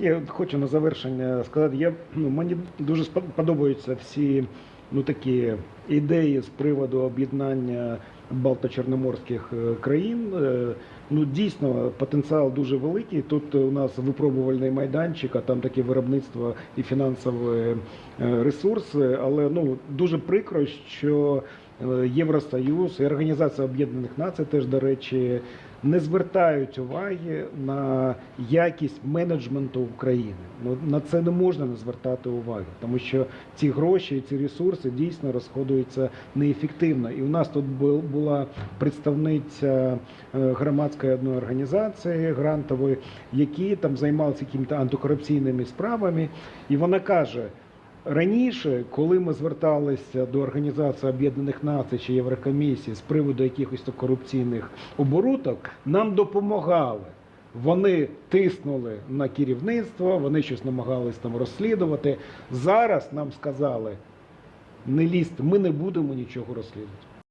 Я хочу на завершення сказати, я, ну, мені дуже подобаються всі ну, такі ідеї з приводу об'єднання Балто-Чорноморських е, країн. Е, Ну, дійсно, потенціал дуже великий. Тут у нас випробувальний майданчик, а там таке виробництво і фінансові е, ресурси. Але ну, дуже прикро, що Євросоюз і Організація Об'єднаних Націй теж, до речі, не звертають уваги на якість менеджменту України. Ну, на це не можна не звертати уваги, тому що ці гроші, ці ресурси дійсно розходуються неефективно. І у нас тут була представниця е, громадської одної організації грантової, які там займалися якимись антикорупційними справами, і вона каже. Раніше, коли ми зверталися до Організації Об'єднаних Націй чи Єврокомісії з приводу якихось корупційних оборудок, нам допомагали. Вони тиснули на керівництво, вони щось намагались там розслідувати. Зараз нам сказали, не лізьте, ми не будемо нічого розслідувати.